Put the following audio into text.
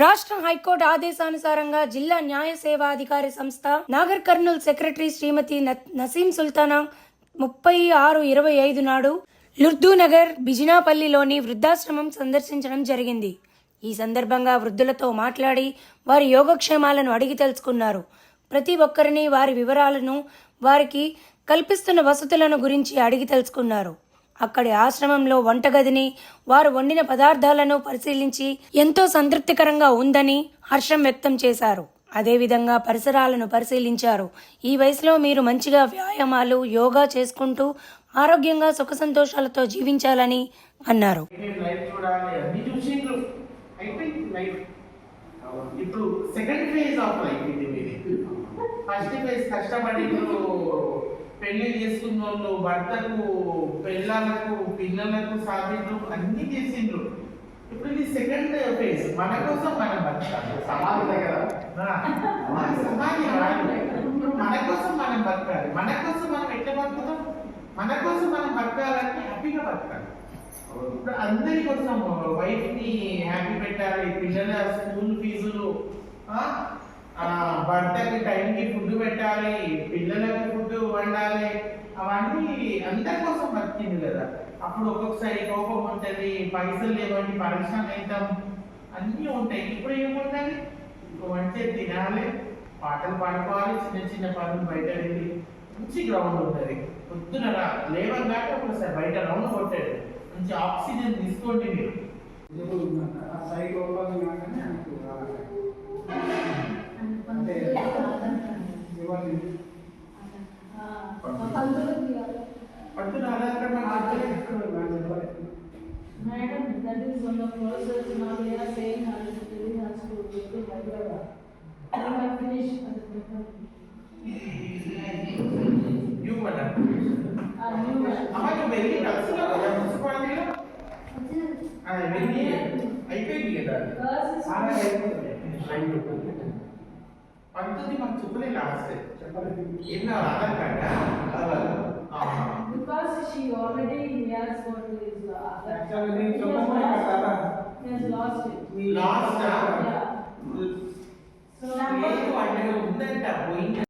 రాష్ట్ర హైకోర్టు ఆదేశానుసారంగా జిల్లా న్యాయ సేవాధికారి సంస్థ నాగర్ కర్నూల్ సెక్రటరీ శ్రీమతి న- నసీం సుల్తానా ముప్పై ఆరు ఇరవై ఐదు నాడు లుర్దూనగర్ బిజినాపల్లిలోని వృద్ధాశ్రమం సందర్శించడం జరిగింది. ఈ సందర్భంగా వృద్ధులతో మాట్లాడి వారి యోగక్షేమాలను అడిగి తెలుసుకున్నారు. ప్రతి ఒక్కరిని వారి వివరాలను వారికి కల్పిస్తున్న వసతులను గురించి అడిగి తెలుసుకున్నారు. అక్కడి ఆశ్రమంలో వంటగదిని వారు వండిన పదార్థాలను పరిశీలించి ఎంతో సంతృప్తికరంగా ఉందని హర్షం వ్యక్తం చేశారు. అదేవిధంగా పరిసరాలను పరిశీలించారు. ఈ వయసులో మీరు మంచిగా వ్యాయామాలు యోగా చేసుకుంటూ ఆరోగ్యంగా సుఖ సంతోషాలతో జీవించాలని అన్నారు. ఇప్పుడు సెకండ్ ఫేజ్ ఆఫ్ లైఫ్ ఇది ఫస్ట్ ఫేజ్ కష్టపడి పెళ్ళి వాళ్ళు భర్తకు పిల్లలకు పిల్లలకు సాధిండ్రు అన్ని చేసిండ్రు. ఇప్పుడు ఇది సెకండ్ ఫేజ్ మన కోసం మనం బతకాలి. సమాధి మన కోసం మనం బతకాలి. మన కోసం మనం ఎట్లా బతుకుతాం? మన కోసం మనం బతకాలంటే హ్యాపీగా బతకాలి. ఇప్పుడు అందరి కోసం వైఫ్ని హ్యాపీ పెట్టాలి పిల్లల స్కూల్ ఫీజులు భర్తకి టైంకి ఫుడ్ పెట్టాలి పిల్లలకి వండాలి అవన్నీ అందరి కోసం బతికింది కదా. అప్పుడు ఒక్కొక్కసారి కోపం ఉంటుంది పైసలు లేవండి పరీక్షలు అవుతాం అన్నీ ఉంటాయి. ఇప్పుడు ఏముంటుంది వంటే తినాలి. పాటలు పాడుకోవాలి చిన్న చిన్న పనులు బయట వెళ్ళి మంచి గ్రౌండ్ ఉంటుంది. పొద్దున రా లేవగానే ఒకసారి బయట రౌండ్ కొట్టాడు. మంచి ఆక్సిజన్ తీసుకోండి మీరు. ఓపెన్ కాగానే. అంటే Madam, that is one of process now we are saying has to be has to go to Hyderabad. We have finished as a paper. You madam. Uh, new one. అమ్మ నువ్వు వెళ్ళి కలిసినావు కదా మున్సిపాలిటీలో అది వెళ్ళి అయిపోయింది కదా First is. ఆమె అయిపోతుంది. లైన్ ఉంటుంది. పద్ధతి మాకు చెప్పలే లాస్ట్ చెప్పలేదు. ఏం కావాలి ఆధార్ కార్డా ఆహా. Because she already has got his lost it. Last, ah? Yeah. So. అంటే ఉందంట పోయింది